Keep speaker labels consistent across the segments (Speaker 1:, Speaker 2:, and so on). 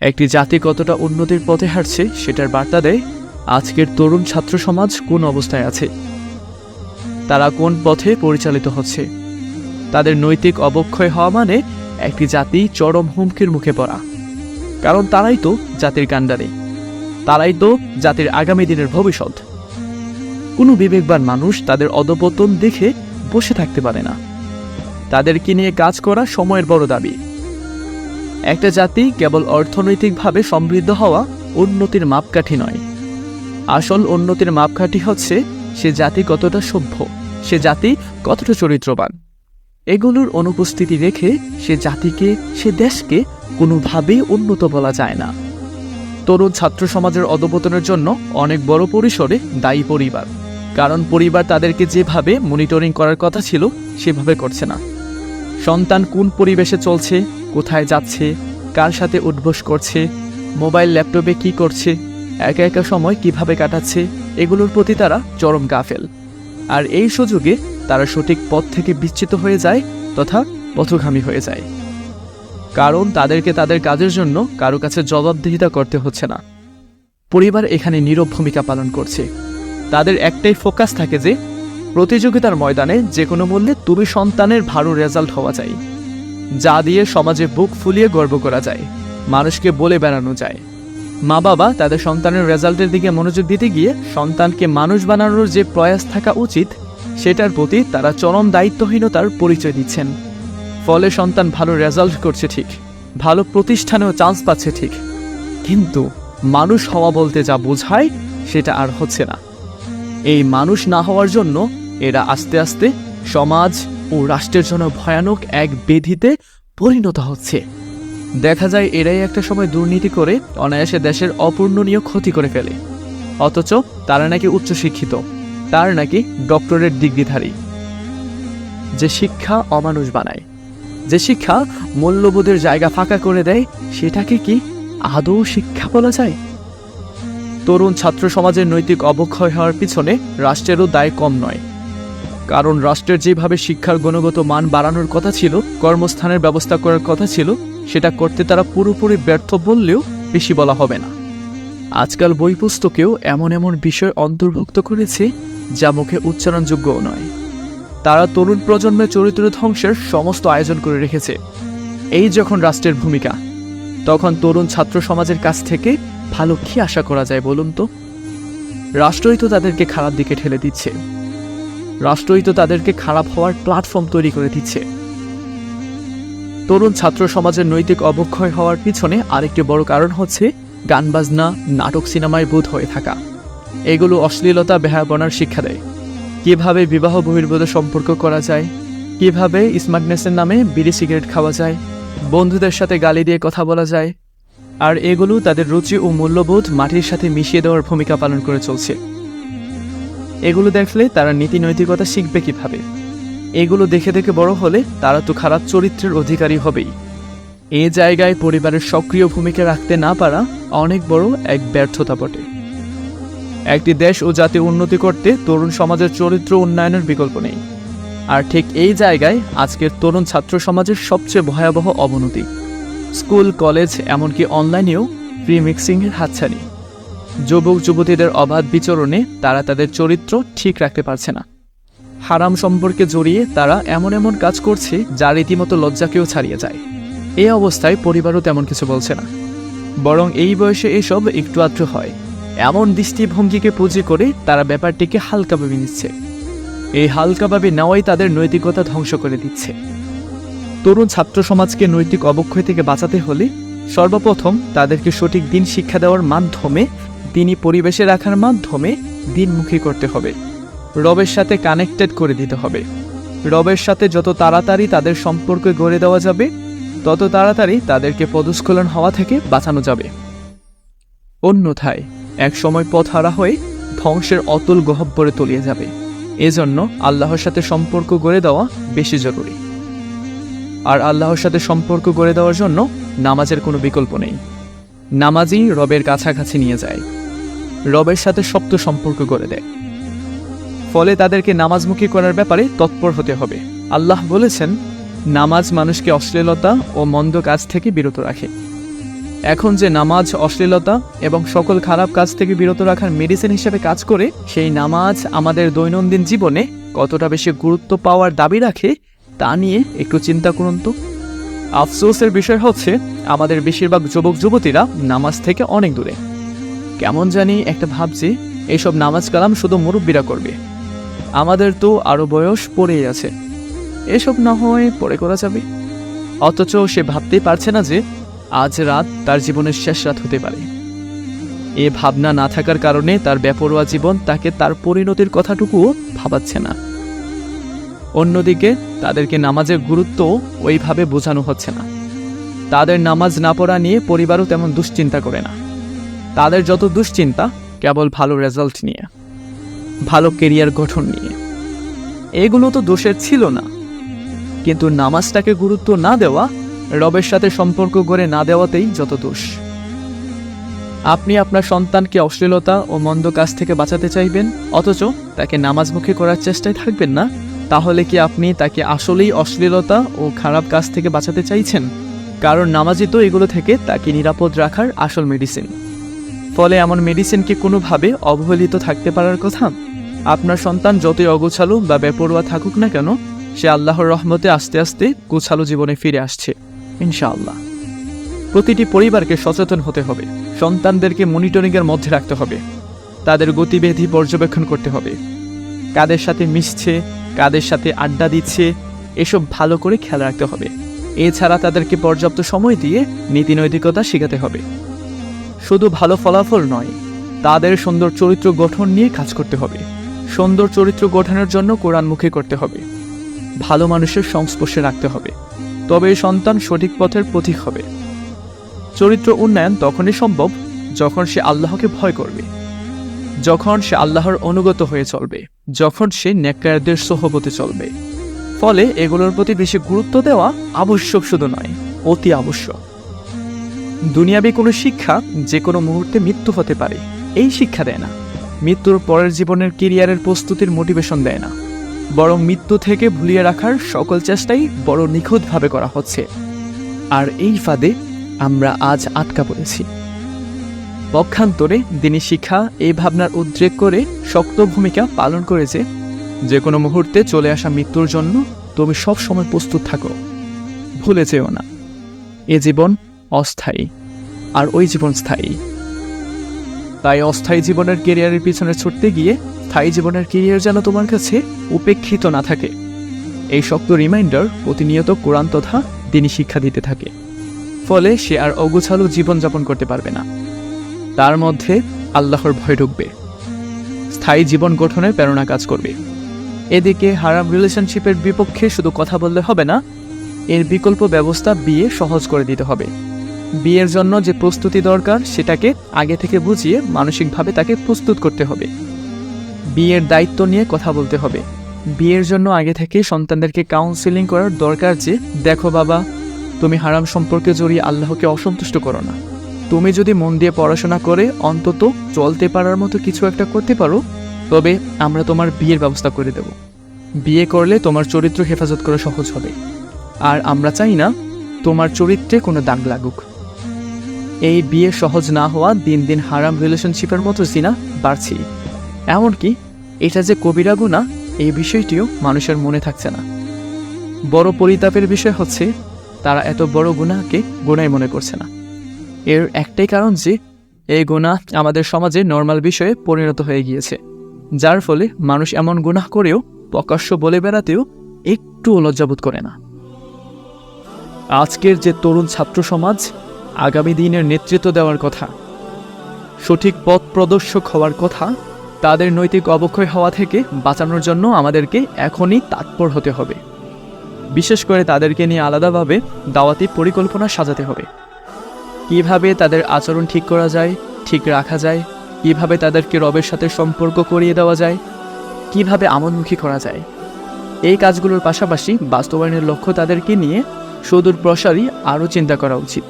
Speaker 1: একটি জাতি কতটা উন্নতির পথে হাঁটছে সেটার বার্তা দেয় আজকের তরুণ ছাত্র সমাজ কোন অবস্থায় আছে? তারা কোন পথে পরিচালিত হচ্ছে? তাদের নৈতিক অবক্ষয় হওয়া মানে একটি জাতি চরম হুমকির মুখে পড়া। কারণ তারাই তো জাতির কাণ্ডারে। তারাই তো জাতির আগামী দিনের ভবিষ্যৎ। কোনো বিবেকবান মানুষ তাদের অধপতন দেখে বসে থাকতে পারে না। তাদেরকে নিয়ে কাজ করা সময়ের বড় দাবি? একটা জাতি কেবল অর্থনৈতিকভাবে সমৃদ্ধ হওয়া উন্নতির মাপকাঠি নয়। আসল উন্নতির মাপকাঠি হচ্ছে সে জাতি কতটা সভ্য, সে জাতি কতটা চরিত্রবান। এগুলোর অনুপস্থিতি রেখে সে জাতিকে, সে দেশকে কোনোভাবেই উন্নত বলা যায় না। তরুণ ছাত্র সমাজের অধপতনের জন্য অনেক বড় পরিসরে দায়ী পরিবার, কারণ পরিবার তাদেরকে যেভাবে মনিটরিং করার কথা ছিল, সেভাবে করছে না। সন্তান কোন পরিবেশে চলছে কোথায় যাচ্ছে, কার সাথে উদ্বোস করছে, মোবাইল, ল্যাপটপে কি করছে, একা একা সময় কীভাবে কাটাচ্ছে, এগুলোর প্রতি তারা চরম গাফেল। আর এই সুযোগে তারা সঠিক পথ থেকে বিচ্যুত হয়ে যায় তথা পথগামী হয়ে যায়। কারণ তাদেরকে তাদের কাজের জন্য কারও কাছে জবাবদিহিতা করতে হচ্ছে না। পরিবার এখানে নীরব ভূমিকা পালন করছে। তাদের একটাই ফোকাস থাকে যে, প্রতিযোগিতার ময়দানে যে কোনো মূল্যে তুমি সন্তানের ভালো রেজাল্ট হওয়া চাই। যা দিয়ে সমাজে বুক ফুলিয়ে গর্ব করা যায়, মানুষকে বলে বেড়ানো যায়। মা বাবা তাদের সন্তানের রেজাল্টের দিকে মনোযোগ দিতে গিয়ে সন্তানকে মানুষ বানানোর যে প্রয়াস থাকা উচিত, সেটার প্রতি তারা চরম দায়িত্বহীনতার পরিচয় দিচ্ছেন। ফলে সন্তান ভালো রেজাল্ট করছে ঠিক, ভালো প্রতিষ্ঠানেও চান্স পাচ্ছে ঠিক। কিন্তু মানুষ হওয়া বলতে যা বোঝায়, সেটা আর হচ্ছে না। এই মানুষ না হওয়ার জন্য এরা আস্তে আস্তে সমাজ ও রাষ্ট্রের জন্য ভয়ানক এক বেধিতে পরিণত হচ্ছে। দেখা যায় এরাই একটা সময় দুর্নীতি করে অনায়াসে দেশের অপূর্ণনীয় ক্ষতি করে ফেলে। অথচ তারা নাকি উচ্চশিক্ষিত, তার নাকি ডক্টরেট ডিগ্রিধারী। যে শিক্ষা অমানুষ বানায়, যে শিক্ষা মূল্যবোধের জায়গা ফাঁকা করে দেয়, সেটাকে কি আদৌ শিক্ষা বলা যায়? তরুণ ছাত্র সমাজের নৈতিক অবক্ষয় হওয়ার পিছনে রাষ্ট্রেরও দায় কম নয়। কারণ রাষ্ট্রের যেভাবে শিক্ষার গুণগত মান বাড়ানোর কথা ছিল, কর্মস্থানের ব্যবস্থা করার কথা ছিল, সেটা করতে তারা পুরোপুরি ব্যর্থ বললেও বেশি বলা হবে না। আজকাল বই পুস্তকেও এমন এমন বিষয় অন্তর্ভুক্ত করেছে যা মুখে উচ্চারণযোগ্যও নয়। তারা তরুণ প্রজন্মের চরিত্র ধ্বংসের সমস্ত আয়োজন করে রেখেছে। এই যখন রাষ্ট্রের ভূমিকা, তখন তরুণ ছাত্র সমাজের কাছ থেকে ভালো কি আশা করা যায় বলুন তো? রাষ্ট্রই তো তাদেরকে খারাপ দিকে ঠেলে দিচ্ছে। রাষ্ট্রই তো তাদেরকে খারাপ হওয়ার প্ল্যাটফর্ম তৈরি করে দিচ্ছে। তরুণ ছাত্র সমাজের নৈতিক অবক্ষয় হওয়ার পিছনে আরেকটি বড় কারণ হচ্ছে গান বাজনা নাটক সিনেমায় বোধ হয়ে থাকা। এগুলো অশ্লীলতা বেহায়াপনার শিক্ষা দেয়। কীভাবে বিবাহ বহির্ভূত সম্পর্ক করা যায়? কীভাবে স্মার্টনেসের নামে বিড়ি সিগারেট খাওয়া যায়? বন্ধুদের সাথে গালি দিয়ে কথা বলা যায়? আর এগুলো তাদের রুচি ও মূল্যবোধ মাটির সাথে মিশিয়ে দেওয়ার ভূমিকা পালন করে চলছে। এগুলো দেখলে তারা নীতি নৈতিকতা শিখবে কীভাবে? এগুলো দেখে দেখে বড় হলে তারা তো খারাপ চরিত্রের অধিকারী হবেই। এ জায়গায় পরিবারের সক্রিয় ভূমিকা রাখতে না পারা অনেক বড় এক ব্যর্থতা বটে। একটি দেশ ও জাতি উন্নতি করতে তরুণ সমাজের চরিত্র উন্নয়নের বিকল্প নেই। আর ঠিক এই জায়গায় আজকের তরুণ ছাত্র সমাজের সবচেয়ে ভয়াবহ অবনতি। স্কুল, কলেজ, এমনকি অনলাইনেও প্রি মিক্সিংয়ের হাতছানি। যুবক যুবতীদের অবাধ বিচরণে তারা তাদের চরিত্র ঠিক রাখতে পারছে না। হারাম সম্পর্কে জড়িয়ে তারা এমন এমন কাজ করছে যা রীতিমতো লজ্জাকেও ছাড়িয়ে যায়। এই অবস্থায় পরিবারও তেমন কিছু বলছে না। বরং এই বয়সে এসব একটু আধটু হয়। এমন দৃষ্টিভঙ্গিকে পুঁজি করে তারা ব্যাপারটিকে হালকাভাবে নিচ্ছে। এই হালকাভাবে নেওয়াই তাদের নৈতিকতা ধ্বংস করে দিচ্ছে। তরুণ ছাত্র সমাজকে নৈতিক অবক্ষয় থেকে বাঁচাতে হলে সর্বপ্রথম তাদেরকে সঠিক দিন শিক্ষা দেওয়ার মাধ্যমে দিনই পরিবেশে রাখার মাধ্যমে দিনমুখী করতে হবে। রবের সাথে কানেক্টেড করে দিতে হবে। রবের সাথে যত তাড়াতাড়ি তাদের সম্পর্ক গড়ে দেওয়া যাবে, তত তাড়াতাড়ি তাদেরকে পদস্খলন হওয়া থেকে বাঁচানো যাবে। অন্যথায় এক সময় পথ হারা হয়ে ধ্বংসের অতুল গহব্বরে তলিয়ে যাবে। এজন্য আল্লাহর সাথে সম্পর্ক গড়ে দেওয়া বেশি জরুরি। আর আল্লাহর সাথে সম্পর্ক গড়ে দেওয়ার জন্য নামাজের কোনো বিকল্প নেই। নামাজই রবের কাছাকাছি নিয়ে যায়। রবের সাথে শক্ত সম্পর্ক গড়ে দেয়। ফলে তাদেরকে নামাজমুখী করার ব্যাপারে তৎপর হতে হবে। আল্লাহ বলেছেন, নামাজ মানুষকে অশ্লীলতা ও মন্দ কাজ থেকে বিরত রাখে। এখন যে নামাজ অশ্লীলতা এবং সকল খারাপ কাজ থেকে বিরত রাখার মেডিসিন হিসেবে কাজ করে, সেই নামাজ আমাদের দৈনন্দিন জীবনে কতটা বেশি গুরুত্ব পাওয়ার দাবি রাখে, তা নিয়ে একটু চিন্তা করুন তো। আফসোসের বিষয় হচ্ছে, আমাদের বেশিরভাগ যুবক যুবতীরা নামাজ থেকে অনেক দূরে। কেমন জানি একটা ভাবছি, এইসব নামাজ কালাম শুধু মুরব্বীরা করবে। আমাদের তো আরও বয়স পড়েই আছে। এসব না হয় পরে করা যাবে। অথচ সে ভাবতেই পারছে না যে আজ রাত তার জীবনের শেষ রাত হতে পারে। এ ভাবনা না থাকার কারণে তার বেপরোয়া জীবন তাকে তার পরিণতির কথাটুকুও ভাবাচ্ছে না। অন্যদিকে তাদেরকে নামাজের গুরুত্ব ওইভাবে বোঝানো হচ্ছে না। তাদের নামাজ না পড়া নিয়ে পরিবারও তেমন দুশ্চিন্তা করে না। তাদের যত দুশ্চিন্তা, কেবল ভালো রেজাল্ট নিয়ে, ভালো কেরিয়ার গঠন নিয়ে। এগুলো তো দোষের ছিল না। কিন্তু নামাজটাকে গুরুত্ব না দেওয়া, রবের সাথে সম্পর্ক গড়ে না দেওয়াতেই যত দোষ। আপনি আপনার সন্তানকে অশ্লীলতা ও মন্দ কাজ থেকে বাঁচাতে চাইবেন, অথচ তাকে নামাজমুখী করার চেষ্টায় থাকবেন না? তাহলে কি আপনি তাকে আসলেই অশ্লীলতা ও খারাপ কাজ থেকে বাঁচাতে চাইছেন? কারণ নামাজই তো এগুলো থেকে তাকে নিরাপদ রাখার আসল মেডিসিন ফলে এমন মেডিসিনকে কোনোভাবে অবহেলিত থাকতে পারার কথা? আপনার সন্তান যতই অগোছালো বা বেপরোয়া থাকুক না কেন, সে আল্লাহর রহমতে আস্তে আস্তে গোছালো জীবনে ফিরে আসছে, ইনশাআল্লাহ। প্রতিটি পরিবারকে সচেতন হতে হবে, সন্তানদেরকে মনিটরিংয়ের মধ্যে রাখতে হবে, তাদের গতিবিধি পর্যবেক্ষণ করতে হবে। কাদের সাথে মিশছে, কাদের সাথে আড্ডা দিচ্ছে, এসব ভালো করে খেয়াল রাখতে হবে। এছাড়া তাদেরকে পর্যাপ্ত সময় দিয়ে নীতি নৈতিকতা শেখাতে হবে। শুধু ভালো ফলাফল নয়, তাদের সুন্দর চরিত্র গঠন নিয়ে কাজ করতে হবে। সুন্দর চরিত্র গঠনের জন্য কোরআন কোরআনমুখী করতে হবে। ভালো মানুষের সংস্পর্শে রাখতে হবে। তবে সন্তান সঠিক পথের পথিক হবে। চরিত্র উন্নয়ন তখনই সম্ভব যখন সে আল্লাহকে ভয় করবে। যখন সে আল্লাহর অনুগত হয়ে চলবে। যখন সে নেককারদের সহবতে চলবে। ফলে এগুলোর প্রতি বেশি গুরুত্ব দেওয়া আবশ্যক শুধু নয়, অতি আবশ্যক। দুনিয়াবি কোনো শিক্ষা যে কোনো মুহূর্তে মৃত্যু হতে পারে। এই শিক্ষা দেয় না। মৃত্যুর পরের জীবনের কেরিয়ারের প্রস্তুতির মোটিভেশন দেয় না। বরং মৃত্যু থেকে ভুলিয়ে রাখার সকল চেষ্টাই বড় নিখুঁতভাবে করা হচ্ছে। আর এই ফাঁদে আমরা আজ আটকা পড়েছি। পক্ষান্তরে দিনী শিক্ষা এই ভাবনার উদ্রেক করে শক্ত ভূমিকা পালন করেছে যে কোনো মুহূর্তে চলে আসা মৃত্যুর জন্য তুমি সব সময় প্রস্তুত থাকো। ভুলে যেও না। এ জীবন অস্থায়ী আর ওই জীবন স্থায়ী। তাই অস্থায়ী জীবনের কেরিয়ারের পিছনে ছুটতে গিয়ে স্থায়ী জীবনের কেরিয়ার যেন তোমার কাছে উপেক্ষিত না থাকে। এই শক্ত রিমাইন্ডার প্রতিনিয়ত কোরআন তথা তিনি শিক্ষা দিতে থাকে। ফলে সে আর অগোছালো জীবনযাপন করতে পারবে না। তার মধ্যে আল্লাহর ভয় ঢুকবে। স্থায়ী জীবন গঠনের প্রেরণা কাজ করবে। এদিকে হারাম রিলেশনশিপের বিপক্ষে শুধু কথা বললে হবে না, এর বিকল্প ব্যবস্থা বিয়ে সহজ করে দিতে হবে। বিয়ের জন্য যে প্রস্তুতি দরকার সেটাকে আগে থেকে বুঝিয়ে মানসিকভাবে তাকে প্রস্তুত করতে হবে। বিয়ের দায়িত্ব নিয়ে কথা বলতে হবে। বিয়ের জন্য আগে থেকে সন্তানদেরকে কাউন্সিলিং করার দরকার যে, দেখো বাবা, তুমি হারাম সম্পর্কে জড়িয়ে আল্লাহকে অসন্তুষ্ট করো না। তুমি যদি মন দিয়ে পড়াশোনা করে অন্তত চলতে পারার মতো কিছু একটা করতে পারো, তবে আমরা তোমার বিয়ের ব্যবস্থা করে দেব। বিয়ে করলে তোমার চরিত্র হেফাজত করা সহজ হবে। আর আমরা চাই না তোমার চরিত্রে কোনো দাগ লাগুক। এই বিয়ে সহজ না হওয়া দিন দিন হারাম রিলেশনশিপের মতো জিনা বাড়ছি। এমনকি এটা যে কবিরা গুণা, এই বিষয়টিও মানুষের মনে থাকছে না। বড় পরিতাপের বিষয় হচ্ছে, তারা এত বড় গুণাকে গুণাই মনে করছে না। এর একটাই কারণ যে, এই গুণা আমাদের সমাজে নর্মাল বিষয়ে পরিণত হয়ে গিয়েছে। যার ফলে মানুষ এমন গুনাহ করেও, প্রকাশ্য বলে বেড়াতেও একটু লজ্জাবোধ করে না। আজকের যে তরুণ ছাত্র সমাজ আগামী দিনের নেতৃত্ব দেওয়ার কথা, সঠিক পথ প্রদর্শক হওয়ার কথা, তাদের নৈতিক অবক্ষয় হওয়া থেকে বাঁচানোর জন্য আমাদেরকে এখনই তৎপর হতে হবে। বিশেষ করে তাদেরকে নিয়ে আলাদাভাবে দাওয়াতি পরিকল্পনা সাজাতে হবে। কীভাবে তাদের আচরণ ঠিক করা যায়, ঠিক রাখা যায়, কীভাবে তাদেরকে রবের সাথে সম্পর্ক করিয়ে দেওয়া যায়, কীভাবে আমলমুখী করা যায়, এই কাজগুলোর পাশাপাশি বাস্তবায়নের লক্ষ্য তাদেরকে নিয়ে সুদূর প্রসারী আরও চিন্তা করা উচিত।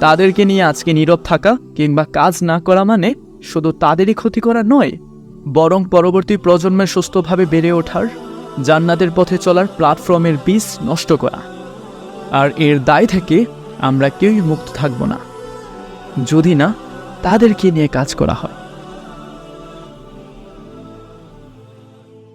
Speaker 1: তাদেরকে নিয়ে আজকে নীরব থাকা কিংবা কাজ না করা মানে শুধু তাদেরই ক্ষতি করা নয়, বরং পরবর্তী প্রজন্মের সুস্থভাবে বেড়ে ওঠার, জান্নাতের পথে চলার প্ল্যাটফর্মের বীজ নষ্ট করা। আর এর দায় থেকে আমরা কেউই মুক্ত থাকব না। যদি না, তাদেরকে নিয়ে কাজ করা হয়।